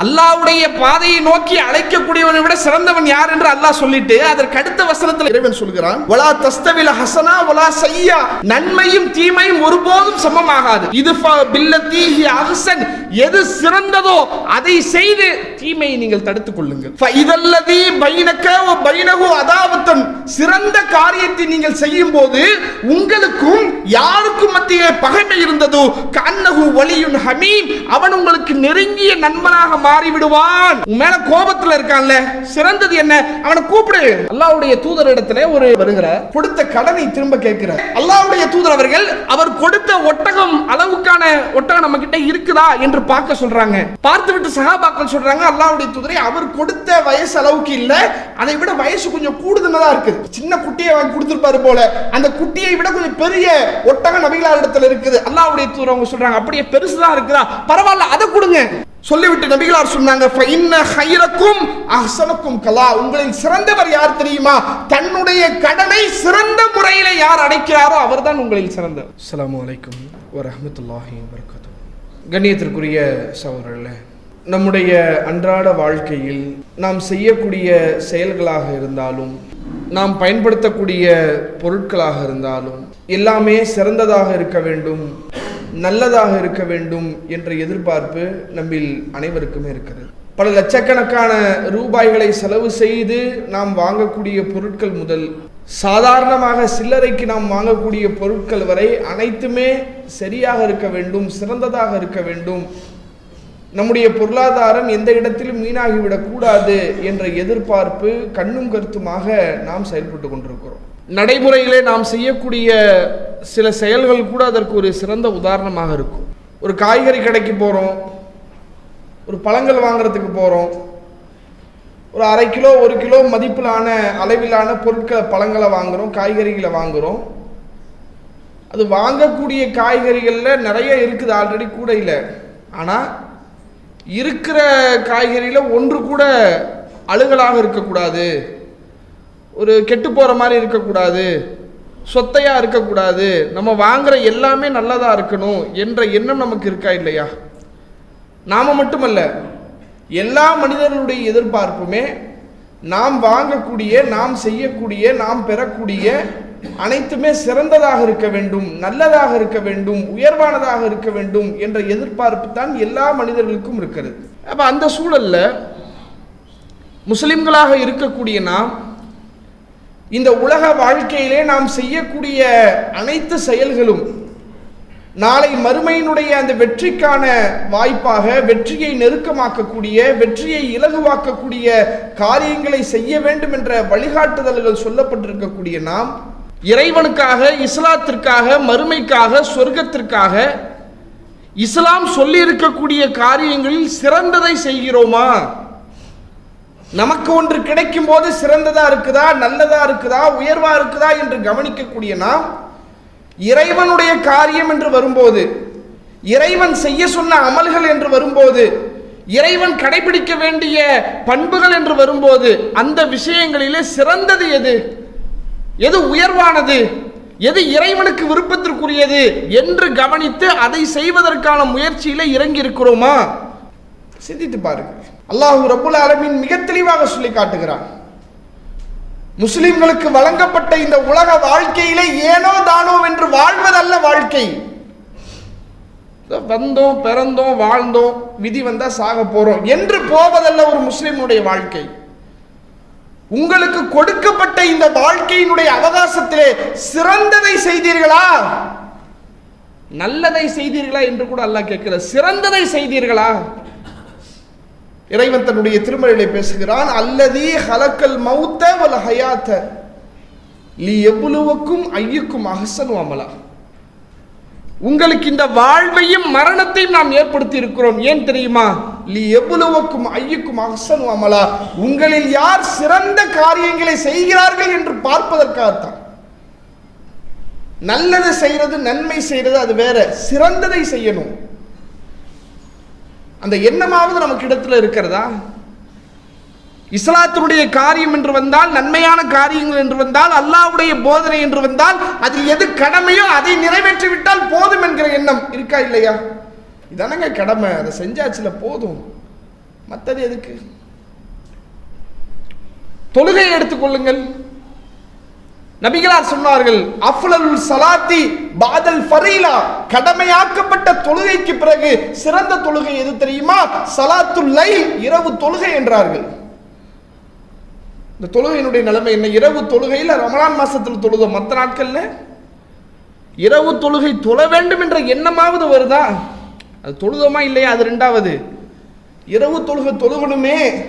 அல்லாஹ்வுடைய பாதையை நோக்கி அழைக்கக்கூடியவனை விட சிறந்தவன் யார் என்று அல்லாஹ் சொல்லிட்டு அதற்கு அடுத்த வசனத்தில் இறைவன் சொல்கிறான் வலா தஸ்தவில ஹசனா வலா சையா. நன்மையும் தீமையும் ஒருபோதும் சமமாகாது. இது பில்லத்தீஹி அஹ்சன். எது சிறந்ததோ அதை செய்து தீமையை நீங்கள் தடுத்துக் கொள்ளுங்கள். இதல்லதி பைனக்க வ பைனஹு அதாவத்தன் சிறந்த காரியத்தை நீங்கள் செய்யும் போது உங்களுக்கும் யாருக்கும் மத்திய பகைமை இருந்ததோ கண்ணகு வலியுன் ஹமீம். அவன் உங்களுக்கு நெருங்கிய நண்பனாக மாறிவிடுவான். உன் மேல கோபத்துல இருக்கான்ல சிறந்தது என்ன? அவனை கூப்பிடு. அல்லாவுடைய தூதர் இடத்துல ஒரு வருகிற கொடுத்த கடனை திரும்ப கேட்கிறார். அல்லாவுடைய தூதர் அவர்கள் அவர் கொடுத்த ஒட்டகம் அளவுக்கான ஒட்டகம் நம்ம கிட்ட இருக்குதா என்று பார்க்க சொல்றாங்க. பார்த்து விட்டு சகாபாக்கள் சொல்றாங்க அல்லாவுடைய தூதரை அவர் கொடுத்த வயசு அளவுக்கு இல்ல. அதை விட வயசு கொஞ்சம் கூடுதலா இருக்குது. சின்ன குட்டியை வாங்கி கொடுத்துருப்பாரு போல. அந்த குட்டியை விட கொஞ்சம் பெரிய ஒட்டக நபிகளார் இடத்துல இருக்குது. அல்லாவுடைய தூதர் அவங்க சொல்றாங்க அப்படியே பெருசுதான் இருக்குதா? பரவாயில்ல அதை கொடுங்க. சொல்லிவிட்டு நபிகளார் சொன்னாங்க ஹைரக்கும் அஹ்சனக்கும் கலா. உங்களில் சிறந்தவர் யார் தெரியுமா? தன்னுடைய கடனை சிறந்த முறையில யார் அடைக்கிறாரோ அவர்தான் உங்களில் சிறந்தவர். அஸ்ஸலாமு அலைக்கும் வரமத்துல்லாஹி வபரகாத்துஹு. கண்ணியத்திற்குரிய சவர்களே நம்முடைய அன்றாட வாழ்க்கையில் நாம் செய்யக்கூடிய செயல்களாக இருந்தாலும் நாம் பயன்படுத்தக்கூடிய பொருட்களாக இருந்தாலும் எல்லாமே சிறந்ததாக இருக்க வேண்டும் நல்லதாக இருக்க வேண்டும் என்ற எதிர்பார்ப்பு நம்மில் அனைவருக்குமே இருக்கிறது. பல லட்சக்கணக்கான ரூபாய்களை செலவு செய்து நாம் வாங்கக்கூடிய பொருட்கள் முதல் சாதாரணமாக சில்லறைக்கு நாம் வாங்கக்கூடிய பொருட்கள் வரை அனைத்துமே சரியாக இருக்க வேண்டும் சிறந்ததாக இருக்க வேண்டும் நம்முடைய பொருளாதாரம் எந்த இடத்திலும் வீணாகிவிடக் கூடாது என்ற எதிர்பார்ப்பு கண்ணும் கருத்துமாக நாம் செயல்பட்டு கொண்டிருக்கிறோம். நடைமுறையிலே நாம் செய்யக்கூடிய சில செயல்கள் கூட அதற்கு ஒரு சிறந்த உதாரணமாக இருக்கும். ஒரு காய்கறி கடைக்கு போகிறோம் ஒரு பழங்கள் வாங்குறதுக்கு போகிறோம் ஒரு அரை கிலோ ஒரு கிலோ மதிப்பிலான அளவிலான பொருட்களை பழங்களை வாங்குகிறோம் காய்கறிகளை வாங்குகிறோம் அது வாங்கக்கூடிய காய்கறிகளில் நிறைய இருக்குது ஆல்ரெடி கூடையில் ஆனால் இருக்கிற காய்கறியில் ஒன்று கூட அழுகலாக இருக்கக்கூடாது. ஒரு கெட்டு போகிற மாதிரி இருக்கக்கூடாது. சொத்தையாக இருக்கக்கூடாது. நம்ம வாங்குற எல்லாமே நல்லதாக இருக்கணும் என்ற எண்ணம் நமக்கு இருக்கா இல்லையா? நாம் மட்டுமல்ல எல்லா மனிதர்களுடைய எதிர்பார்ப்புமே நாம் வாங்கக்கூடிய நாம் செய்யக்கூடிய நாம் பெறக்கூடிய அனைத்துமே சிறந்ததாக இருக்க வேண்டும் நல்லதாக இருக்க வேண்டும் உயர்வானதாக இருக்க வேண்டும் என்ற எதிர்பார்ப்பு தான் எல்லா மனிதர்களுக்கும் இருக்கிறது. அப்போ அந்த சூழல்ல முஸ்லிம்களாக இருக்கக்கூடிய நாம் இந்த உலக வாழ்க்கையிலே நாம் செய்யக்கூடிய அனைத்து செயல்களும் நாளை மறுமையினுடைய அந்த வெற்றிக்கான வாய்ப்பாக வெற்றியை நெருக்கமாக்கக்கூடிய வெற்றியை இலகுவாக்கக்கூடிய காரியங்களை செய்ய வேண்டும் என்ற வழிகாட்டுதல்கள் சொல்லப்பட்டிருக்கக்கூடிய நாம் இறைவனுக்காக இஸ்லாத்திற்காக மறுமைக்காக சொர்க்கத்திற்காக இஸ்லாம் சொல்லி இருக்கக்கூடிய காரியங்களில் சிறந்ததை செய்கிறோமா? நமக்கு ஒன்று கிடைக்கும் போது சிறந்ததா இருக்குதா நல்லதா இருக்குதா உயர்வா இருக்குதா என்று கவனிக்கக்கூடிய நாம் இறைவனுடைய காரியம் என்று வரும்போது இறைவன் செய்ய சொன்ன அமல்கள் என்று வரும்போது இறைவன் கடைபிடிக்க வேண்டிய பண்புகள் என்று வரும்போது அந்த விஷயங்களிலே சிறந்தது எது? எது உயர்வானது? எது இறைவனுக்கு விருப்பத்திற்குரியது? என்று கவனித்து அதை செய்வதற்கான முயற்சியில இறங்கி இருக்கிறோமா சிந்தித்து பாருங்க அல்லாஹு ரபுல் அலமின் மிக தெளிவாக சொல்லி காட்டுகிறான். முஸ்லிம்களுக்கு வழங்கப்பட்ட இந்த உலக வாழ்க்கையிலே ஏனோ தானோ என்று வாழ்வதல்ல வாழ்க்கை. வந்தோம் பிறந்தோம் வாழ்ந்தோம் விதி வந்தா சாக போறோம் என்று போவதல்ல ஒரு முஸ்லிமுடைய வாழ்க்கை. உங்களுக்கு கொடுக்கப்பட்ட இந்த வாழ்க்கையினுடைய அவகாசத்திலே சிறந்ததை செய்தீர்களா? நல்லதை செய்தீர்களா என்று கூட அல்லாஹ் கேட்கிற சிறந்ததை செய்தீர்களா? இறைவன் தன்னுடைய திருமலையிலே பேசுகிறான் அல்லதி ஹலக்கல் மௌத்த வல் ஹயாத்த. லி எவ்வளவுக்கும் ஐயுக்கும் அஹசன் அமலா. உங்களுக்கு இந்த வாழ்வையும் மரணத்தையும் நாம் ஏற்படுத்தி இருக்கிறோம் ஏன் தெரியுமா? லி எவ்வளவுக்கும் ஐயுக்கும் அஹசன் அமலா. உங்களில் யார் சிறந்த காரியங்களை செய்கிறார்கள் என்று பார்ப்பதற்காகத்தான். நல்லதை செய்யறது நன்மை செய்யறது அது வேற. சிறந்ததை செய்யணும். அந்த எண்ணமாவது நமக்கு இடத்துல இருக்கிறதா? இஸ்லாத்தினுடைய காரியம் என்று வந்தால் நன்மையான காரியங்கள் என்று வந்தால் அல்லாவுடைய போதனை என்று வந்தால் அதில் எது கடமையோ அதை நிறைவேற்றி விட்டால் போதும் என்கிற எண்ணம் இருக்கா இல்லையா? இதானங்க கடமை. அதை செஞ்சாச்சுல போதும். மற்றது எதுக்கு? தொழுகையை எடுத்துக்கொள்ளுங்கள் நபிகளார் சொன்னார்கள் அஃலல் சலாத்தி பாதல் ஃபரீலா. கடமையாக்கப்பட்ட தொழுகைக்கு பிறகு சிறந்த தொழுகை எது தெரியுமா? சலாத்துல் லைல் இரவு தொழுகை என்றார்கள். இந்த தொழுகையினுடைய நிலைமை என்ன? இரவு தொழுகையில் ரமலான் மாசத்தில் தொழுதோம் மற்ற நாட்கள்ல? இரவு தொழுகை தொழ வேண்டும் என்ற எண்ணமாவது வருதா? அது தொழுதோமா இல்லையா? அது ரெண்டாவது. இரவு தொழுகை தொழுகணுமே.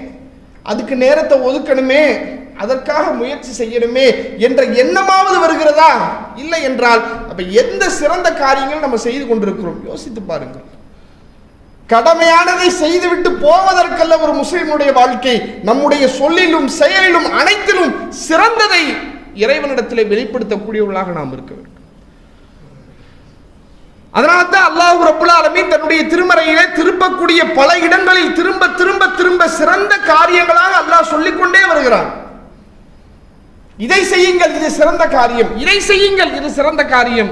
அதுக்கு நேரத்தை ஒதுக்கணுமே. அதற்காக முயற்சி செய்யணுமே என்ற எண்ணமாவது வருகிறதா? இல்லை என்றால் அப்ப எந்த சிறந்த காரியங்கள் நம்ம செய்து கொண்டிருக்கிறோம்? யோசித்து பாருங்கள். கடமையானதை செய்துவிட்டு போவதற்கல்ல ஒரு முஸ்லிமுடைய வாழ்க்கை. நம்முடைய சொல்லிலும் செயலிலும் அனைத்திலும் சிறந்ததை இறைவனிடத்திலே வெளிப்படுத்தக்கூடியவர்களாக நாம் இருக்க வேண்டும். அதனால தான் அல்லாஹ் ரப்புல் ஆலமீன் தன்னுடைய திருமறையிலே திரும்பக்கூடிய பல இடங்களில் திரும்ப திரும்ப திரும்ப சிறந்த காரியங்களாக அல்லாஹ் சொல்லிக்கொண்டே வருகிறான். இதை செய்யுங்கள் இது சிறந்த காரியம். இதை செய்யுங்கள் இது சிறந்த காரியம்.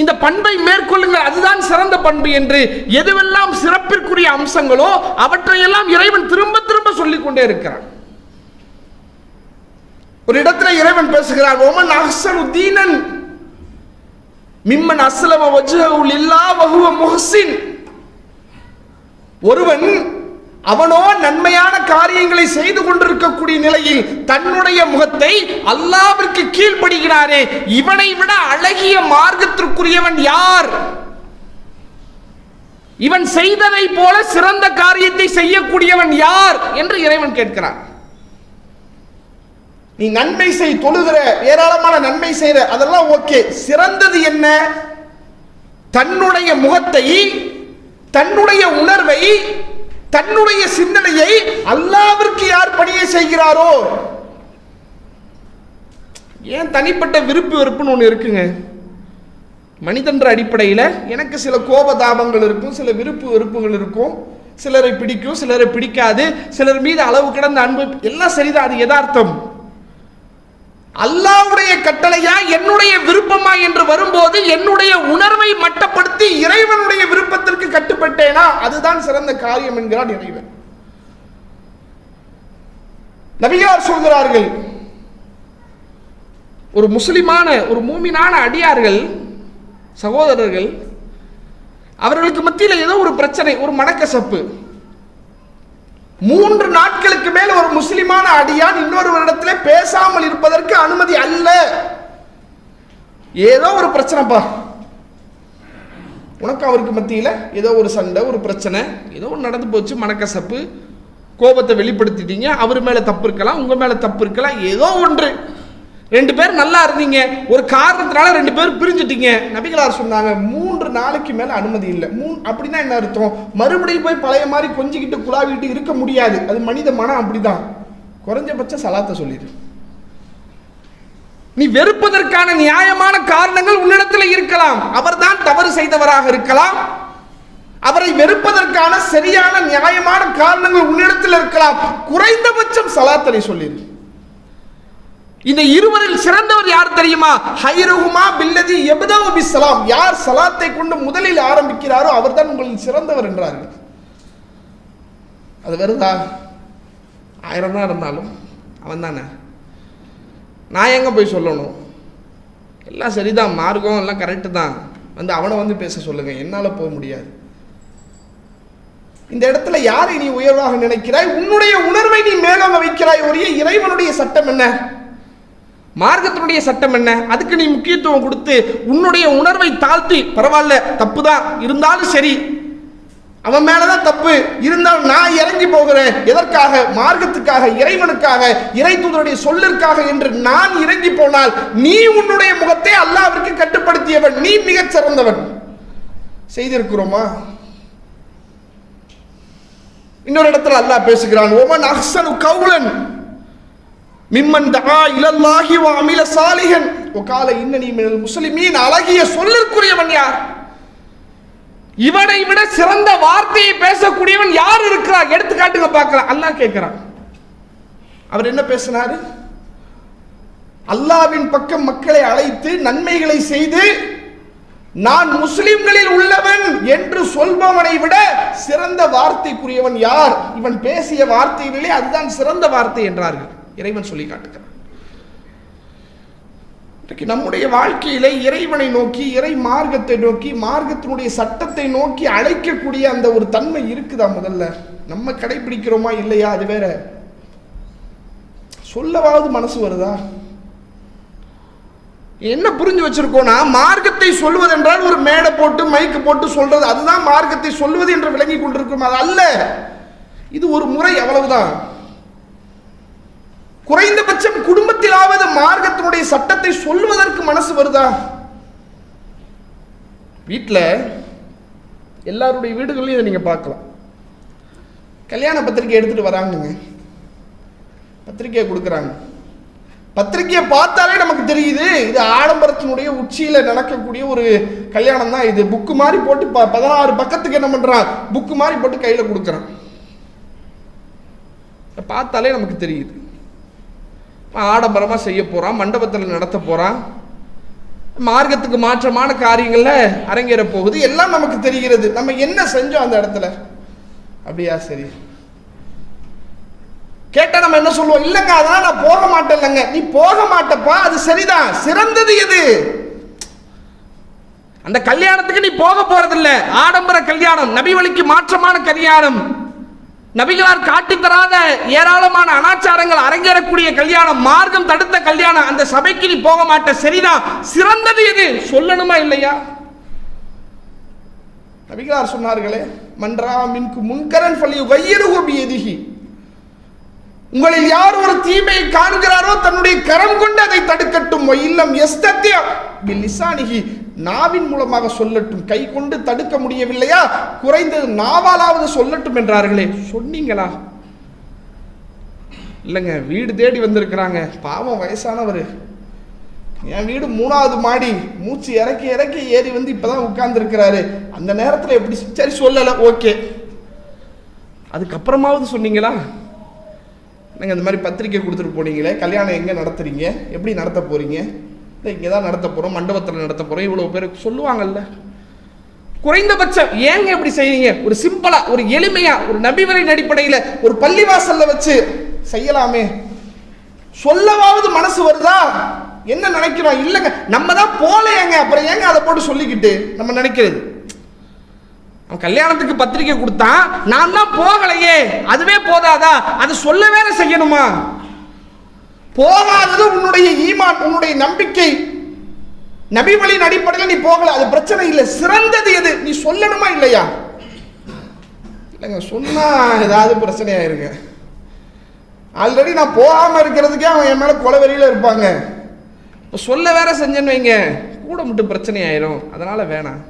இந்த பண்பை மேற்கொள்ளுங்கள். அதுதான் சிறந்த பண்பு என்று எதுவெல்லாம் சிறப்பிற்குரிய அம்சங்களோ அவற்றையெல்லாம் இறைவன் திரும்ப திரும்ப சொல்லிக் கொண்டே இருக்கிறான். ஒரு இடத்துல இறைவன் பேசுகிறார் ஓமன் அஹசனு தீனன் மிம்மன் அஸ்லம வஜ்ஹவுல் இல்லா வஹுவ முஹ்சின். ஒருவன் அவனோ நன்மையான காரியங்களை செய்து கொண்டிருக்கக்கூடிய நிலையில் தன்னுடைய முகத்தை அல்லாவிற்கு கீழ்ப்படுகிறாரே இவனை விட அழகிய மார்க்கத்திற்குரியவன் யார்? இவன் செய்ததை போல சிறந்த காரியத்தை செய்யக்கூடியவன் யார் என்று இறைவன் கேட்கிறான். நீ நன்மை செய் தொழுகிற ஏராளமான நன்மை செய்யற அதெல்லாம் ஓகே. சிறந்தது என்ன? தன்னுடைய முகத்தை தன்னுடைய உணர்வை தன்னுடைய சிந்தனையை அல்லாவிற்கு யார் பணியை செய்கிறாரோ? ஏன் தனிப்பட்ட விருப்பு வெறுப்புன்னு ஒன்று இருக்குங்க? மனிதன்ற அடிப்படையில் எனக்கு சில கோபதாபங்கள் இருக்கும் சில விருப்பு வெறுப்புகள் இருக்கும். சிலரை பிடிக்கும் சிலரை பிடிக்காது சிலர் மீது அளவு கடந்த அன்பு எல்லாம் சரிதான் அது யதார்த்தம். அல்லாவுடைய கட்டளையா என்னுடைய விருப்பமா என்று வரும்போது என்னுடைய உணர்வை மட்டப்படுத்தி இறைவனுடைய விருப்பத்திற்கு கட்டுப்பட்டேனா? அதுதான் சிறந்த காரியம் என்கிறான் இறைவன். நபியார் சொல்கிறார்கள் ஒரு முஸ்லிமான ஒரு மூமினான அடியார்கள் சகோதரர்கள் அவர்களுக்கு மத்தியில் ஏதோ ஒரு பிரச்சனை ஒரு மனக்கசப்பு. மூன்று நாட்களுக்கு மேல் ஒரு முஸ்லிமான அடியான் இன்னொருவரிடத்துல பேசாமல் இருப்பதற்கு அனுமதி அல்ல. ஏதோ ஒரு பிரச்சனைப்பா. உனக்கு அவருக்கு மத்தியில் ஏதோ ஒரு சண்டை ஒரு பிரச்சனை ஏதோ ஒன்று நடந்து போச்சு மனக்கசப்பு கோபத்தை வெளிப்படுத்திட்டீங்க அவர் மேலே தப்பு இருக்கலாம் உங்கள் மேலே தப்பு இருக்கலாம் ஏதோ ஒன்று. ரெண்டு பேர் நல்லா இருந்தீங்க. ஒரு காரணத்தினால ரெண்டு பேர் பிரிஞ்சுட்டீங்க. நபிகளார் சொன்னாங்க மூன்று நாளைக்கு மேல அனுமதி இல்லை. மூ அப்படின்னா என்ன அர்த்தம்? மறுபடியும் போய் பழைய மாதிரி கொஞ்சிக்கிட்டு குழாவிட்டு இருக்க முடியாது. அது மனித மனம் அப்படிதான். குறைஞ்சபட்ச சலாத்தை சொல்லிடு. நீ வெறுப்பதற்கான நியாயமான காரணங்கள் உன்னிடத்தில் இருக்கலாம். அவர்தான் தவறு செய்தவராக இருக்கலாம். அவரை வெறுப்பதற்கான சரியான நியாயமான காரணங்கள் உன்னிடத்தில் இருக்கலாம். குறைந்தபட்சம் சலாத்தனை சொல்லிடு. இந்த இருவரில் சிறந்தவர் யார் தெரியுமா? ஹைரஹுமா பில்லதி எபதவு பிஸ்ஸலாம். யார் சலாத்தை கொண்டு முதலில் ஆரம்பிக்கிறாரோ அவர்தான் உங்களில் சிறந்தவர் என்றார்கள். அது வருதா ஆயிரம் தான் இருந்தாலும் அவன் தானே நான் எங்கே போய் சொல்லணும்? எல்லாம் சரிதான். மார்க்கம் எல்லாம் கரெக்டு தான். வந்து அவனை வந்து பேச சொல்லுங்க. என்னால் போக முடியாது. இந்த இடத்துல யாரை நீ உயர்வாக நினைக்கிறாய்? உன்னுடைய உணர்வை நீ மேலோங்க வைக்கிறாய். ஒரே இறைவனுடைய சட்டம் என்ன? மார்க்கத்தினுடைய சட்டம் என்ன? அதுக்கு நீ முக்கியத்துவம் கொடுத்து உன்னுடைய உணர்வை தாழ்த்தி பரவாயில்ல தப்பு தான் இருந்தாலும் சரி. அவன் மேலதான் தப்பு. இருந்தாலும் நான் இறங்கி போகிறேன். எதற்காக? மார்க்கத்துக்காக இறைவனுக்காக இறை தூதருடைய சொல்லிற்காக என்று நான் இறங்கி போனால் நீ உன்னுடைய முகத்தை அல்லாவிற்கு கட்டுப்படுத்தியவன். நீ மிகச் சிறந்தவன். செய்திருக்கிறோமா? இன்னொரு இடத்துல அல்லாஹ் பேசுகிறான். ஓமன் அஹ்சனு கவுலன் மிம்மன் தகா இலல்லாஹி வ அமில சாலிஹன். ஒகால இன்னனி மினல் முஸ்லிமீன். அழகிய சொல்லிற்குரியவன் யார்? இவனை விட சிறந்த வார்த்தையை பேசக்கூடியவன் யார் இருக்கிறார் எடுத்துக்காட்டுங்க பார்க்கலாம் அல்லாஹ் கேட்கிறான். அவர் என்ன பேசினாரு? அல்லாவின் பக்கம் மக்களை அழைத்து நன்மைகளை செய்து நான் முஸ்லிம்களில் உள்ளவன் என்று சொல்பவனை விட சிறந்த வார்த்தைக்குரியவன் யார்? இவன் பேசிய வார்த்தைகளிலே அதுதான் சிறந்த வார்த்தை என்றார்கள். இறைவன் சொல்லி காட்டுகிறான். இன்றைக்கு நம்முடைய வாழ்க்கையிலே இறைவனை நோக்கி இறை மார்க்கத்தை நோக்கி மார்க்கத்தினுடைய சட்டத்தை நோக்கி அழைக்கக்கூடிய அந்த ஒரு தன்மை இருக்குதா முதல்ல? நம்ம கடைபிடிக்கிறோமா இல்லையா? அது வேற. சொல்லவாவது மனசு வருதா? என்ன புரிஞ்சு வச்சிருக்கோம்னா மார்க்கத்தை சொல்வது என்றால் ஒரு மேடை போட்டு மைக்கு போட்டு சொல்றது அதுதான் மார்க்கத்தை சொல்வது என்று விளங்கி கொண்டிருக்கும் அது அல்ல. இது ஒரு முறை அவ்வளவுதான். குறைந்தபட்சம் குடும்பத்திலாவது மார்க்கத்தினுடைய சட்டத்தை சொல்வதற்கு மனசு வருதா? வீட்டில் எல்லாருடைய வீடுகளையும் இதை நீங்கள் பார்க்கலாம். கல்யாண பத்திரிக்கை எடுத்துகிட்டு வராங்கங்க. பத்திரிக்கையை கொடுக்குறாங்க. பத்திரிக்கையை பார்த்தாலே நமக்கு தெரியுது இது ஆடம்பரத்தினுடைய உச்சியில் நடக்கக்கூடிய ஒரு கல்யாணம் தான் இது. புக்கு மாதிரி போட்டு ப- பதினாறு பக்கத்துக்கு என்ன பண்ணுறான் புக்கு மாதிரி போட்டு கையில் கொடுக்குறான். பார்த்தாலே நமக்கு தெரியுது. ஆடம்பரமாக செய்ய போகிறான் மண்டபத்தில் நடத்த போகிறான் மார்க்கத்துக்கு மாற்றமான காரியங்களில் அரங்கேற போகுது. எல்லாம் நமக்கு தெரிகிறது. நம்ம என்ன செஞ்சோம் அந்த இடத்துல? அப்படியா சரி. கேட்டா நம்ம என்ன சொல்லுவோம்? இல்லைங்க அதெல்லாம் நான் போக மாட்டேன் இல்லைங்க நீ போக மாட்டப்பா அது சரிதான். சிறந்தது எது? அந்த கல்யாணத்துக்கு நீ போக போறதில்ல. ஆடம்பர கல்யாணம் நபி வழிக்கு மாற்றமான கல்யாணம் நபிகளார் காட்டி தராத ஏராளமான அனாச்சாரங்கள் அரங்கேறக்கூடிய கல்யாணம் மார்க்கம் தடுத்த கல்யாணம் அந்த சபைக்கு நீ போக மாட்ட சரிதான் சிறந்தது எது? சொல்லணுமா இல்லையா? நபிகளார் சொன்னார்களே மன்றா மின்கு முன்கரன் பள்ளி வையருகு பியதிகி உங்களில் யார் ஒரு தீமையை காண்கிறாரோ தன்னுடைய கரம் கொண்டு அதை தடுக்கட்டும். இல்லம் எஸ்தத்திய நாவின் மூலமாக சொல்லட்டும். கை கொண்டு தடுக்க முடியவில்லையா? குறைந்தது நாவாலாவது சொல்லட்டும் என்றார்களே. சொன்னீங்களா? இல்லைங்க வீடு தேடி வந்திருக்கிறாங்க. பாவம் வயசானவர். என் வீடு மூணாவது மாடி. மூச்சு இறக்கி இறக்கி ஏறி வந்து இப்பதான் உட்கார்ந்துருக்கிறாரு. அந்த நேரத்தில் எப்படி சரி சொல்லலை? ஓகே. அதுக்கப்புறமாவது சொன்னீங்களா? நீங்கள் இந்த மாதிரி பத்திரிக்கை கொடுத்துட்டு போனீங்களே கல்யாணம் எங்கே நடத்துறீங்க? எப்படி நடத்த போகிறீங்க இல்லை இங்கே தான் நடத்த போகிறோம் மண்டபத்தில் நடத்த போகிறோம் இவ்வளோ பேர் சொல்லுவாங்கல்ல. குறைந்தபட்சம் ஏங்க இப்படி செய்யறீங்க ஒரு சிம்பிளா ஒரு எளிமையா ஒரு நபிவரின் அடிப்படையில் ஒரு பள்ளிவாசல்ல வச்சு செய்யலாமே. சொல்லவாவது மனசு வருதா? என்ன நினைக்கிறோம்? இல்லைங்க. நம்ம தான் போலையேங்க அப்புறம் ஏங்க அதை போட்டு சொல்லிக்கிட்டு நம்ம நினைக்கிறது? அவன் கல்யாணத்துக்கு பத்திரிக்கை கொடுத்தான். நான் தான் போகலையே. அதுவே போதாதா? அது சொல்ல வேற செய்யணுமா? போகாதது உன்னுடைய ஈமான் உன்னுடைய நம்பிக்கை. நபி வழியின் அடிப்படையில் நீ போகல. அது பிரச்சனை இல்லை. சிறந்தது எது? நீ சொல்லணுமா இல்லையா? இல்லைங்க சொன்னா ஏதாவது பிரச்சனையாயிருங்க. ஆல்ரெடி நான் போகாம இருக்கிறதுக்கே அவன் என் மேல கொலவெறியில இருப்பாங்க. இப்போ சொல்ல வேற செஞ்சேன்னு வைங்க. கூட மட்டும் பிரச்சனை ஆயிரும் அதனால வேணாம்.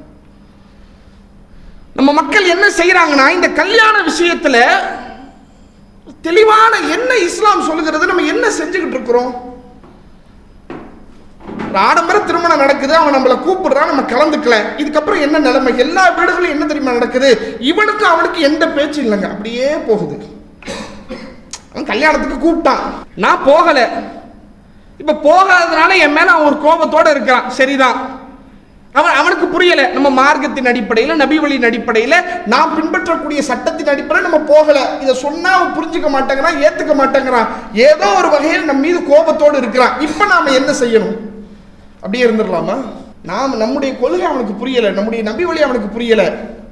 நம்ம மக்கள் என்ன செய்யறாங்கன்னா இந்த கல்யாண விஷயத்துல தெளிவான என்ன இஸ்லாம் சொல்லுகிறது நம்ம என்ன செஞ்சுக்கிட்டு இருக்கிறோம்? ஆடம்பர திருமணம் நடக்குது அவன் நம்மளை கூப்பிடுறான் நம்ம கலந்துக்கல. இதுக்கப்புறம் என்ன நிலைமை? எல்லா வீடுகளும் என்ன தெரியுமா நடக்குது? இவனுக்கு அவனுக்கு எந்த பேச்சும் இல்லைங்க. அப்படியே போகுது. அவன் கல்யாணத்துக்கு கூப்பிட்டான். நான் போகலை. இப்போ போகாததுனால என் மேல அவன் ஒரு கோபத்தோட இருக்கிறான். சரிதான். அவன் அவனுக்கு புரியல. நம்ம மார்க்கத்தின் அடிப்படையில் நபிவழியின் அடிப்படையில் நாம் பின்பற்றக்கூடிய சட்டத்தின் அடிப்படையில் நம்ம போகல. இதை சொன்னா அவன் புரிஞ்சுக்க மாட்டேங்கிறான் ஏத்துக்க மாட்டேங்கிறான். ஏதோ ஒரு வகையில் நம்ம மீது கோபத்தோடு இருக்கிறான். இப்ப நாம என்ன செய்யணும்? அப்படியே இருந்துடலாமா? நாம் நம்முடைய கொள்கை அவனுக்கு புரியல நம்முடைய நபி வழி அவனுக்கு புரியல.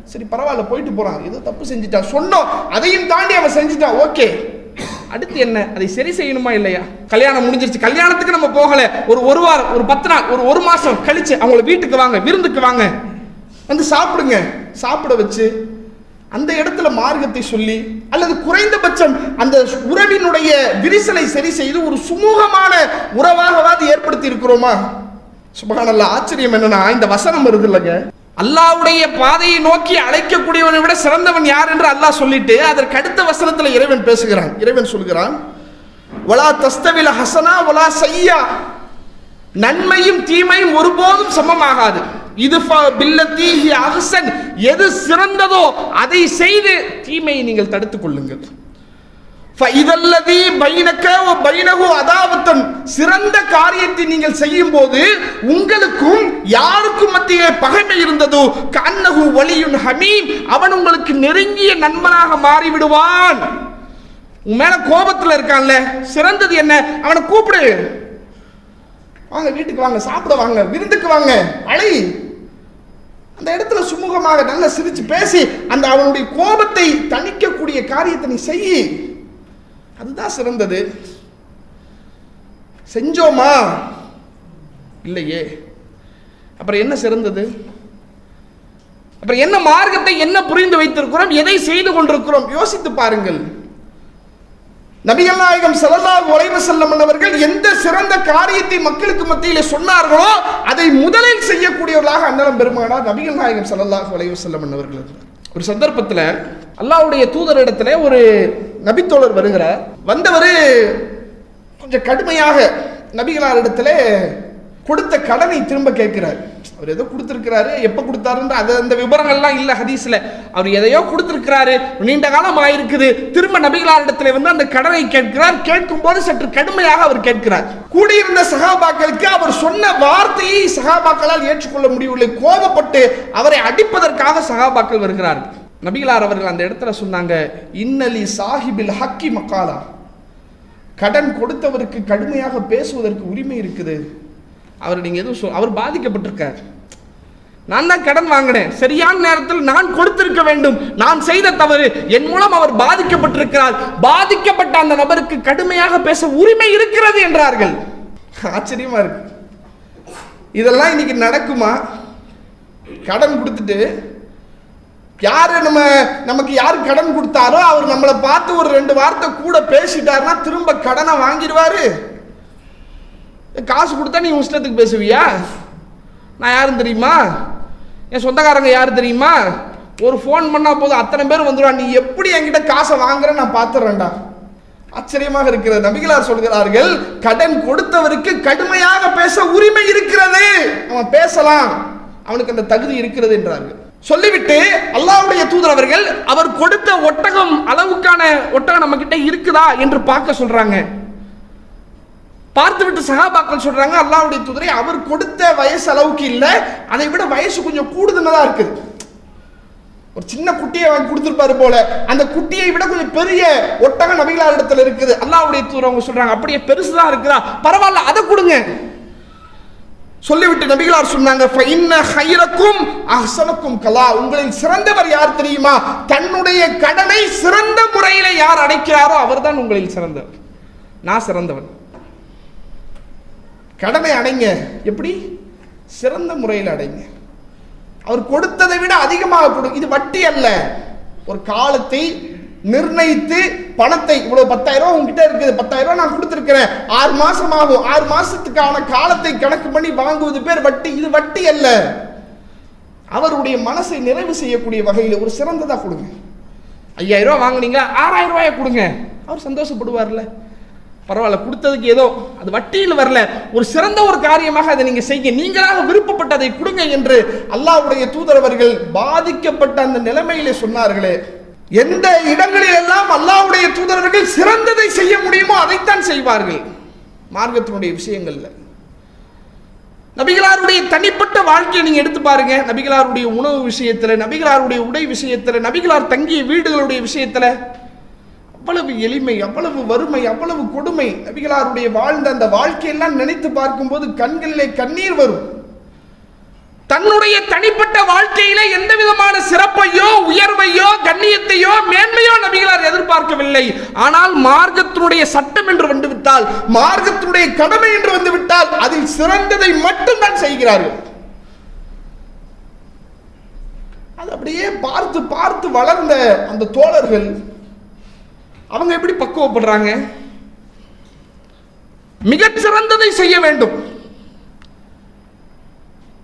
சரி பரவாயில்ல போயிட்டு போறான். ஏதோ தப்பு செஞ்சுட்டான். சொன்னோம். அதையும் தாண்டி அவன் செஞ்சுட்டான். ஓகே. அடுத்து என்ன? அதை சரி செய்யணுமா இல்லையா? கல்யாணம் முடிஞ்சிருச்சு. கல்யாணத்துக்கு நம்ம போகல. ஒரு ஒரு வாரம் ஒரு பத்து நாள் ஒரு ஒரு மாசம் கழிச்சு அவங்கள வீட்டுக்கு வாங்க விருந்துக்கு வாங்க. வந்து சாப்பிடுங்க. சாப்பிட வச்சு அந்த இடத்துல மார்க்கத்தை சொல்லி அல்லது குறைந்தபட்சம் அந்த உறவினுடைய விரிசலை சரி செய்து ஒரு சுமூகமான உறவாகவாது ஏற்படுத்தி இருக்கிறோமா? சுபகானல்ல ஆச்சரியம் என்னன்னா இந்த வசனம் வருது இல்லைங்க. அல்லாவுடைய பாதையை நோக்கி அழைக்கக்கூடியவனை விட சிறந்தவன் யார் என்று அல்லாஹ் சொல்லிட்டு அதற்கு அடுத்த வசனத்தில் இறைவன் பேசுகிறான். இறைவன் சொல்கிறான் வலா தஸ்தவில ஹசனா ஒலா சையா. நன்மையும் தீமையும் ஒருபோதும் சமமாகாது. இது பில்லத்தி அஹ்சன். எது சிறந்ததோ அதை செய்து தீமையை நீங்கள் தடுத்துக் கொள்ளுங்கள். ஃபைதல்லதி பைனக வ அதாவத்தன் சிறந்த காரியத்தை நீங்கள் செய்யும் போது உங்களுக்கும் யாருக்கும் மத்தியே பகைமை இருந்ததோ கண்ணகு வலியுன் ஹமீம் அவன் உங்களுக்கு நெருங்கிய நண்பனாக மாறிவிடுவான். உன் மேல கோபத்துல இருக்கான்ல சிறந்தது என்ன? அவனை கூப்பிடு. வாங்க வீட்டுக்கு வாங்க சாப்பிட வாங்க விருந்துக்கு வாங்க அழை அந்த இடத்துல சுமூகமாக நல்லா சிரிச்சு பேசி அந்த அவனுடைய கோபத்தை தணிக்கக்கூடிய காரியத்தை நீ செய் அதுதான் சிறந்தது. செஞ்சோமா? இல்லையே. அப்புறம் என்ன சிறந்தது? அப்புறம் என்ன மார்க்கத்தை என்ன புரிந்து வைத்திருக்கிறோம்? எதை செய்து கொண்டிருக்கிறோம்? யோசித்து பாருங்கள். நபிகள் நாயகம் ஸல்லல்லாஹு உழைவு வஸல்லம் அவர்கள் எந்த சிறந்த காரியத்தை மக்களுக்கு மத்தியில் சொன்னார்களோ அதை முதலில் செய்யக்கூடியவர்களாக அண்ணலம் பெருமானார் நபிகள் நாயகம் ஸல்லல்லாஹு உழைவு வஸல்லம் அவர்கள். இருந்தார். ஒரு சந்தர்ப்பத்தில் அல்லாஹ்வுடைய தூதரிடத்துல ஒரு நபித்தோழர் வருகிறார். வந்தவர் கொஞ்சம் கடுமையாக நபிகளாரிடத்துல கொடுத்த கடனை திரும்ப கேட்கிறார். அவர் ஏதோ கொடுத்துருக்கிறாரு. எப்ப கொடுத்தாருன்ற அது அந்த விவரங்கள்லாம் இல்ல ஹதீஸ்ல. அவர் எதையோ கொடுத்திருக்கிறாரு. நீண்ட காலம் ஆயிருக்குது. திரும்ப நபிகளாரிடத்தில் வந்து அந்த கடனை கேட்கிறார். கேட்கும் போது சற்று கடுமையாக அவர் கேட்கிறார். கூடியிருந்த சகாபாக்களுக்கு அவர் சொன்ன வார்த்தையை சகாபாக்களால் ஏற்றுக்கொள்ள முடியவில்லை. கோபப்பட்டு அவரை அடிப்பதற்காக சகாபாக்கள் வருகிறார்கள். நபிகளார் அவர்கள் அந்த இடத்துல சொன்னாங்க இன்னலி சாஹிபில் ஹக்கி மக்காலா கடன் கொடுத்தவருக்கு கடுமையாக பேசுவதற்கு உரிமை இருக்குது. அவர் நீங்கள் எதுவும் சொல் அவர் பாதிக்கப்பட்டிருக்கார். நான் தான் கடன் வாங்கினேன். சரியான நேரத்தில் நான் கொடுத்திருக்க வேண்டும். நான் செய்த தவறு என் மூலம் அவர் பாதிக்கப்பட்டிருக்கிறார். பாதிக்கப்பட்ட அந்த நபருக்கு கடுமையாக பேச உரிமை இருக்கிறது என்றார்கள். ஆச்சரியமா இருக்கு. இதெல்லாம் இன்னைக்கு நடக்குமா? கடன் கொடுத்துட்டு யார் நம்ம நமக்கு யார் கடன் கொடுத்தாரோ அவர் நம்மளை பார்த்து ஒரு ரெண்டு வார்த்தை கூட பேசிட்டாருன்னா திரும்ப கடனை வாங்கிடுவாரு. காசு கொடுத்தா நீ இஷ்டத்துக்கு பேசுவியா? நான் யாரும் தெரியுமா? என் சொந்தக்காரங்க யார் தெரியுமா? ஒரு ஃபோன் பண்ணால் போதும் அத்தனை பேர் வந்துடுவான் நீ எப்படி என்கிட்ட காசை வாங்குற? நான் பார்த்துறேன்டா ஆச்சரியமாக இருக்கிறது. நபிகளார் சொல்கிறார்கள் கடன் கொடுத்தவருக்கு கடுமையாக பேச உரிமை இருக்கிறது. அவன் பேசலாம். அவனுக்கு அந்த தகுதி இருக்கிறது என்றார்கள். சொல்லிவிட்டு அல்லாவுடைய தூதர் அவர்கள் அவர் கொடுத்த ஒட்டகம் அளவுக்கான ஒட்டகம் நம்ம கிட்ட இருக்குதா என்று பார்க்க சொல்றாங்க. பார்த்துவிட்டு சகாபாக்கள் சொல்றாங்க அல்லாவுடைய தூதரை அவர் கொடுத்த வயசு அளவுக்கு இல்லை. அதை விட வயசு கொஞ்சம் கூடுதலா இருக்குது. ஒரு சின்ன குட்டியை வாங்கி கொடுத்துருப்பாரு போல. அந்த குட்டியை விட கொஞ்சம் பெரிய ஒட்டக நபிகளார் இடத்துல இருக்குது. அல்லாவுடைய தூதர் அவங்க சொல்றாங்க அப்படியே பெருசுதான் இருக்குதா? பரவாயில்ல அதை கொடுங்க. சொல்லிவிட்டு நபிகளார் சொன்னாங்க கலா. உங்களின் சிறந்தவர் யார் தெரியுமா? தன்னுடைய கடனை சிறந்த முறையில யார் அடைக்கிறாரோ அவர்தான் உங்களில் சிறந்தவர். நான் சிறந்தவன். கடனை அடைங்க. எப்படி? சிறந்த முறையில் அடைங்க. அவர் கொடுத்ததை விட அதிகமாக கொடு. இது வட்டி அல்ல. ஒரு காலத்தை நிர்ணயித்து பணத்தை இவ்வளவு பத்தாயிரம் ரூபாய் உங்ககிட்ட இருக்குது. பத்தாயிரம் ரூபாய் நான் கொடுத்துருக்கிறேன். ஆறு மாசம் ஆகும். ஆறு மாசத்துக்கான காலத்தை கணக்கு பண்ணி வாங்குவது பேர் வட்டி. இது வட்டி அல்ல. அவருடைய மனசை நிறைவு செய்யக்கூடிய வகையில் ஒரு சிறந்ததா கொடுங்க. ஐயாயிரம் ரூபாய் வாங்குனீங்க ஆறாயிரம் ரூபாயை கொடுங்க. அவர் சந்தோஷப்படுவார்ல. பரவாயில்ல கொடுத்ததுக்கு ஏதோ அது வட்டியில் வரல. ஒரு சிறந்த ஒரு காரியமாக அதை நீங்கள் செய்ய நீங்களாக விருப்பப்பட்டதை கொடுங்க என்று அல்லாஹ்வுடைய தூதரவர்கள் பாதிக்கப்பட்ட அந்த நிலைமையிலே சொன்னார்களே. எந்த இடங்களில் எல்லாம் அல்லாவுடைய தூதரவர்கள் சிறந்ததை செய்ய முடியுமோ அதைத்தான் செய்வார்கள். மார்க்கத்தினுடைய விஷயங்கள்ல. நபிகளாருடைய தனிப்பட்ட வாழ்க்கையை நீங்க எடுத்து பாருங்க. நபிகளாருடைய உணவு விஷயத்துல நபிகளாருடைய உடை விஷயத்துல நபிகளார் தங்கிய வீடுகளுடைய விஷயத்துல அவ்வளவு எளிமை அவ்வளவு வறுமை அவ்வளவு கொடுமை. நபிகளாருடைய வாழ்ந்த அந்த வாழ்க்கையெல்லாம் நினைத்து பார்க்கும்போது கண்களிலே கண்ணீர் வரும். தன்னுடைய தனிப்பட்ட வாழ்க்கையில எந்த விதமான சிறப்பையோ உயர்வையோ கண்ணியத்தையோ மேன்மையோ நபிகளார் எதிர்பார்க்கவில்லை. ஆனால் மார்க்கத்தினுடைய சட்டம் என்று வந்துவிட்டால் மார்க்கத்தினுடைய கடமை என்று வந்துவிட்டால் அதில் சிறந்ததை மட்டும்தான் செய்கிறார்கள். அது அப்படியே பார்த்து பார்த்து வளர்ந்த அந்த தோழர்கள் அவங்க எப்படி பக்குவப்படுறாங்க? மிகச்சிறந்ததை செய்ய வேண்டும்.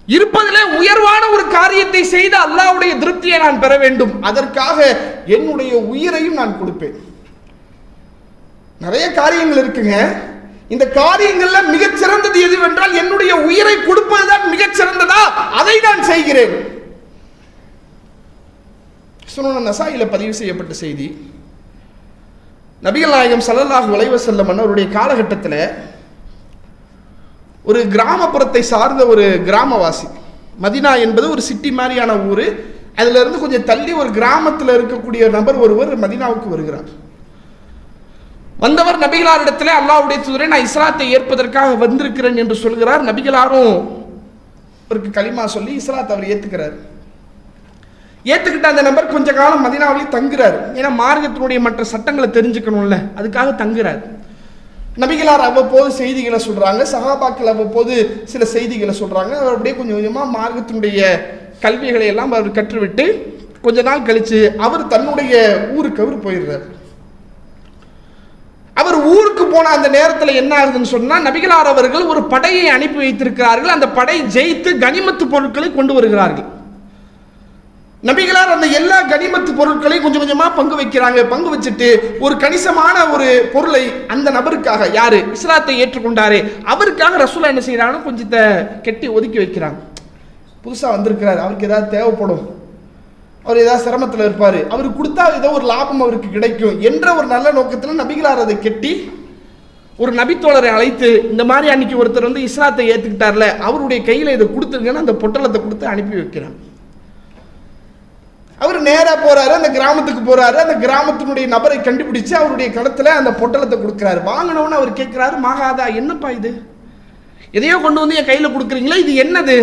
இருப்பதிலே உயர்வான ஒரு காரியத்தை செய்து அல்லாஹ்வுடைய திருப்தியை நான் பெற வேண்டும். அதற்காக என்னுடைய உயிரையும் நான் கொடுப்பேன். நிறைய காரியங்கள் இருக்குங்க. இந்த காரியங்கள்ல மிகச்சிறந்தது எதுவென்றால் என்னுடைய உயிரை கொடுப்பதுதான் மிகச்சிறந்ததா? அதை நான் செய்கிறேன். சுனன நசாயில பதிவு செய்யப்பட்ட செய்தி. நபிகள் நாயகம் ஸல்லல்லாஹு அலைஹி வஸல்லம் அவருடைய காலகட்டத்தில் ஒரு கிராமப்புறத்தை சார்ந்த ஒரு கிராமவாசி. மதினா என்பது ஒரு சிட்டி மாதிரியான ஊர். அதிலிருந்து கொஞ்சம் தள்ளி ஒரு கிராமத்தில் இருக்கக்கூடிய நபர் ஒருவர் மதினாவுக்கு வருகிறார். வந்தவர் நபிகளாரிடத்தில் அல்லாவுடைய தூதரை நான் இஸ்லாத்தை ஏற்பதற்காக வந்திருக்கிறேன் என்று சொல்கிறார். நபிகளாரும் அவருக்கு களிமா சொல்லி இஸ்லாத்தை அவர் ஏத்துக்கிறார். ஏற்றுக்கிட்ட அந்த நபர் கொஞ்ச காலம் மதினாவிலே தங்குறாரு. ஏன்னா மார்க்கத்தினுடைய மற்ற சட்டங்களை தெரிஞ்சுக்கணும்ல அதுக்காக தங்குறார். நபிகளார் அவ்வப்போது செய்திகளை சொல்றாங்க சகாபாக்கள் அவ்வப்போது சில செய்திகளை சொல்றாங்க. அவர் அப்படியே கொஞ்சம் கொஞ்சமாக மார்க்கத்தினுடைய கல்விகளை எல்லாம் அவர் கற்றுவிட்டு கொஞ்ச நாள் கழிச்சு அவர் தன்னுடைய ஊருக்கு அவர் போயிடுறார். அவர் ஊருக்கு போன அந்த நேரத்தில் என்ன ஆகுதுன்னு சொன்னா நபிகளார் அவர்கள் ஒரு படையை அனுப்பி வைத்திருக்கிறார்கள். அந்த படை ஜெயித்து கனிமத்து பொருட்களை கொண்டு வருகிறார்கள். நபிகளார் அந்த எல்லா கனிமத்து பொருட்களையும் கொஞ்சம் கொஞ்சமா பங்கு வைக்கிறாங்க. பங்கு வச்சுட்டு ஒரு கணிசமான ஒரு பொருளை அந்த நபருக்காக யாரு? இஸ்லாத்தை ஏற்றுக்கொண்டாரு. அவருக்காக ரசூலா என்ன செய்யறாங்கன்னா கொஞ்சத்தை கெட்டி ஒதுக்கி வைக்கிறாங்க. புதுசா வந்திருக்கிறார். அவருக்கு ஏதாவது தேவைப்படும். அவர் ஏதாவது சிரமத்தில் இருப்பார். அவருக்கு கொடுத்தா ஏதோ ஒரு லாபம் அவருக்கு கிடைக்கும் என்ற ஒரு நல்ல நோக்கத்தில் நபிகளார் அதை கெட்டி ஒரு நபித்தோழரை அழைத்து இந்த மாதிரி அன்னைக்கு ஒருத்தர் வந்து இஸ்லாத்தை ஏற்றுக்கிட்டார்ல அவருடைய கையில் இதை கொடுத்துருங்கன்னு அந்த பொட்டலத்தை கொடுத்து அனுப்பி வைக்கிறாங்க. அவர் நேராக போறாரு அந்த கிராமத்துக்கு போறாரு. அந்த கிராமத்தினுடைய நபரை கண்டுபிடிச்சு அவருடைய களத்தில் அந்த பொட்டலத்தை கொடுக்குறாரு. வாங்கினவொன்னு அவர் கேட்குறாரு மாகாதா என்னப்பா இது? எதையோ கொண்டு வந்து என் கையில் கொடுக்குறீங்களா? இது என்னது?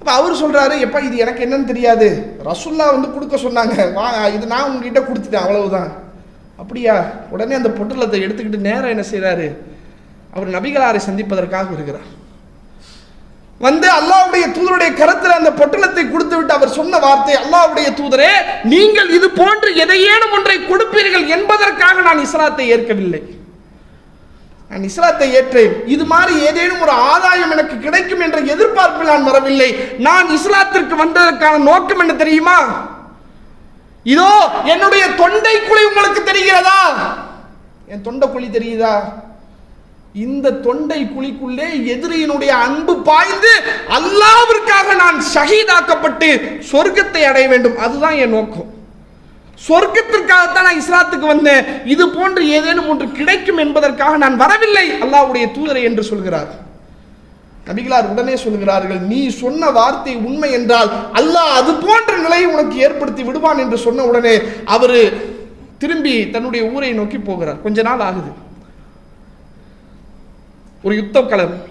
அப்போ அவர் சொல்கிறாரு எப்பா இது எனக்கு என்னன்னு தெரியாது. ரசுல்லா வந்து கொடுக்க சொன்னாங்க. வா இது நான் உங்ககிட்ட கொடுத்துட்டேன் அவ்வளவுதான். அப்படியா? உடனே அந்த பொட்டலத்தை எடுத்துக்கிட்டு நேராக என்ன செய்கிறாரு அவர் நபிகளாரை சந்திப்பதற்காக இருக்கிறார் வந்து அல்லாவுடைய தூதருடைய கரத்தில் அந்த பொட்டலத்தை கொடுத்து விட்டு அவர் சொன்ன வார்த்தை அல்லாவுடைய தூதரே நீங்கள் இது போன்று எதையேனும் ஒன்றை கொடுப்பீர்கள் என்பதற்காக நான் இஸ்லாத்தை ஏற்கவில்லை. நான் இஸ்லாத்தை ஏற்றேன். இது மாதிரி ஏதேனும் ஒரு ஆதாயம் எனக்கு கிடைக்கும் என்ற எதிர்பார்ப்பில் நான் வரவில்லை. நான் இஸ்லாத்திற்கு வந்ததற்கான நோக்கம் என்ன தெரியுமா? இதோ என்னுடைய தொண்டை குழி உங்களுக்கு தெரிகிறதா? என் தொண்டை குழி தெரியுதா? இந்த தொண்டை குழிக்குள்ளே எதிரியினுடைய அன்பு பாய்ந்து அல்லாவிற்காக நான் ஷஹீதாக்கப்பட்டு சொர்க்கத்தை அடைய வேண்டும். அதுதான் என் நோக்கம். சொர்க்கத்திற்காகத்தான் நான் இஸ்லாத்துக்கு வந்தேன். இது போன்று ஏதேனும் ஒன்று கிடைக்கும் என்பதற்காக நான் வரவில்லை. அல்லாஹ்வுடைய தூதரை என்று சொல்கிறார். நபிகளார் உடனே சொல்கிறார்கள் நீ சொன்ன வார்த்தை உண்மை என்றால் அல்லாஹ் அது போன்ற நிலையை உனக்கு ஏற்படுத்தி விடுவான் என்று சொன்ன உடனே அவர் திரும்பி தன்னுடைய ஊரை நோக்கி போகிறார். கொஞ்ச நாள் ஆகுது. ஒரு யுத்த களம்.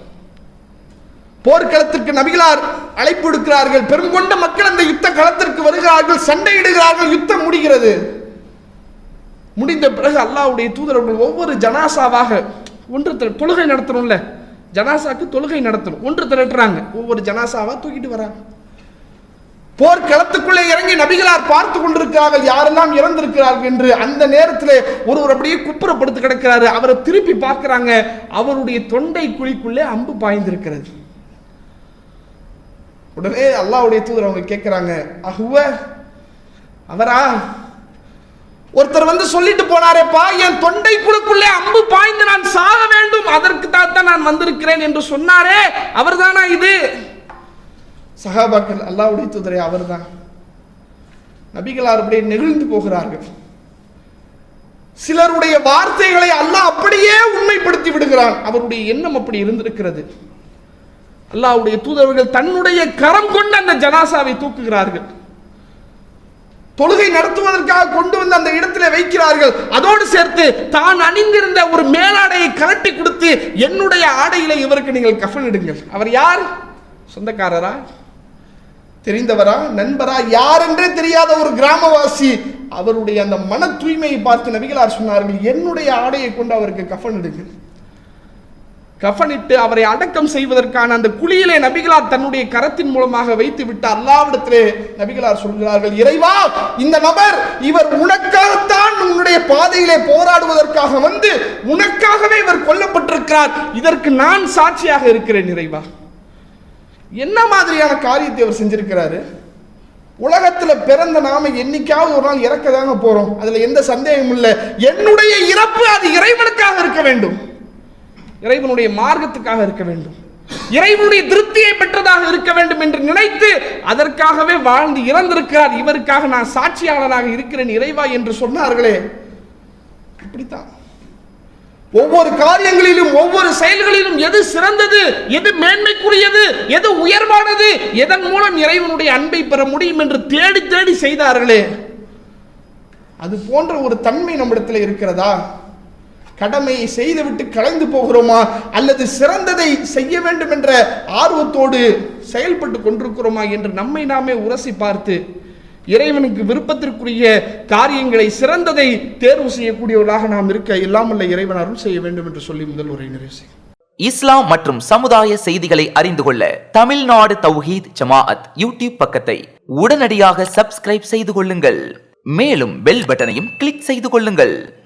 போர்க்களத்திற்கு நபிகளார் அழைப்பு எடுக்கிறார்கள் பெருங்கொண்ட மக்கள் அந்த யுத்த களத்திற்கு வருகிறார்கள் சண்டையிடுகிறார்கள் யுத்தம் முடிகிறது. முடிந்த பிறகு அல்லாஹ்வுடைய தூதரர்கள் ஒவ்வொரு ஜனாசாவாக ஒன்று திர- தொழுகை நடத்தணும்ல. ஜனாசாக்கு தொழுகை நடத்தணும். ஒன்று திரட்டுறாங்க. ஒவ்வொரு ஜனாசாவாக தூக்கிட்டு வராங்க. போர்க்களத்துக்குள்ளே இறங்கி நபிகளார் பார்த்து கொண்டிருக்கிறார்கள் யாரெல்லாம் இறந்திருக்கிறார்கள் என்று அந்த நேரத்தில் ஒருவர் அப்படியே குப்புறப்படுத்து கிடக்கிறாரு. அவரை திருப்பி பார்க்கிறாங்க. அவருடைய தொண்டை குழிக்குள்ளே அம்பு பாய்ந்திருக்கிறது. உடனே அல்லாவுடைய தூதர் அவங்க கேட்கிறாங்க அஹுவ அவரா? ஒருத்தர் வந்து சொல்லிட்டு போனாரேப்பா என் தொண்டை குழுக்குள்ளே அம்பு பாய்ந்து நான் சாக வேண்டும். அதற்கு தான் நான் வந்திருக்கிறேன் என்று சொன்னாரே. அவர்தானா இது? சஹாபாக்கள் தூதரை தூதரே அவர்தான். நபிகளார் அப்படியே நெகிழ்ந்து போகிறார்கள். சிலருடைய வார்த்தைகளை அல்லாஹ் அப்படியே உண்மைப்படுத்தி விடுகிறான். அவருடைய எண்ணம் அப்படி இருந்திருக்கிறது. அல்லாஹ்வுடைய தூதர்கள் தன்னுடைய கரம் கொண்டு அந்த ஜனாசாவை தூக்குகிறார்கள். தொழுகை நடத்துவதற்காக கொண்டு வந்து அந்த இடத்துல வைக்கிறார்கள். அதோடு சேர்த்து தான் அணிந்திருந்த ஒரு மேலாடையை கலட்டி கொடுத்து என்னுடைய ஆடையில இவருக்கு நீங்கள் கஃன் இடுங்கள். அவர் யார்? சொந்தக்காரரா? தெரிந்தவரா நண்பரா யார் என்றே தெரியாத ஒரு கிராமவாசி அவருடைய அந்த மன தூய்மையை பார்த்து நபிகளார் சொன்னார்கள் என்னுடைய ஆடையை கொண்டு அவருக்கு கஃன் இடுங்கள். கஃனிட்டு அவரை அடக்கம் செய்வதற்கான அந்த குழியிலே நபிகளார் தன்னுடைய கரத்தின் மூலமாக வைத்து விட்டு அல்லாவிடத்திலே நபிகளார் சொல்கிறார்கள் இறைவா இந்த நபர் இவர் உனக்காகத்தான் உன்னுடைய பாதையிலே போராடுவதற்காக வந்து உனக்காகவே இவர் கொல்லப்பட்டிருக்கிறார். இதற்கு நான் சாட்சியாக இருக்கிறேன் இறைவா. என்ன மாதிரியான காரியத்தை அவர் செஞ்சிருக்கிறாரு? உலகத்தில் பிறந்த நாம என்னைக்காவது ஒரு நாள் இறக்க தாங்க போறோம். அதுல எந்த சந்தேகமும் இல்லை. என்னுடைய இறப்பு அது இறைவனுக்காக இருக்க வேண்டும். இறைவனுடைய மார்க்கத்துக்காக இருக்க வேண்டும். இறைவனுடைய திருப்தியை பெற்றதாக இருக்க வேண்டும் என்று நினைத்து அதற்காகவே வாழ்ந்து இறந்திருக்கிறார். இவருக்காக நான் சாட்சியாளராக இருக்கிறேன் இறைவா என்று சொன்னார்களே. இப்படித்தான். ஒவ்வொரு காரியங்களிலும் ஒவ்வொரு செயல்களிலும் எது சிறந்தது எது மேன்மைக்குரியது எது உயர்வானது எதன் மூலம் இறைவனுடைய அன்பை பெற முடியும் என்று தேடி தேடி செய்தார்களே. அது போன்ற ஒரு தன்மை நம்மிடத்தில் இருக்கிறதா? கடமையை செய்துவிட்டு கலைந்து போகிறோமா? அல்லது சிறந்ததை செய்ய வேண்டும் என்ற ஆர்வத்தோடு செயல்பட்டு கொண்டிருக்கிறோமா என்று நம்மை நாமே உரசி பார்த்து இறைவனுக்கு விருப்பத்திற்குரிய காரியங்களை சிறந்ததை தேர்வு செய்யக்கூடியவர்களாக நாம் இருக்க இல்லாமல்ல இறைவன் அருள் செய்ய வேண்டும் என்று சொல்லி முதல் உரை நிறைவு செய்யும் இஸ்லாம் மற்றும் சமுதாய செய்திகளை அறிந்து கொள்ள தமிழ்நாடு தௌஹீத் ஜமாஅத் யூடியூப் பக்கத்தை உடனடியாக சப்ஸ்கிரைப் செய்து கொள்ளுங்கள். மேலும் பெல் பட்டனையும் கிளிக் செய்து கொள்ளுங்கள்.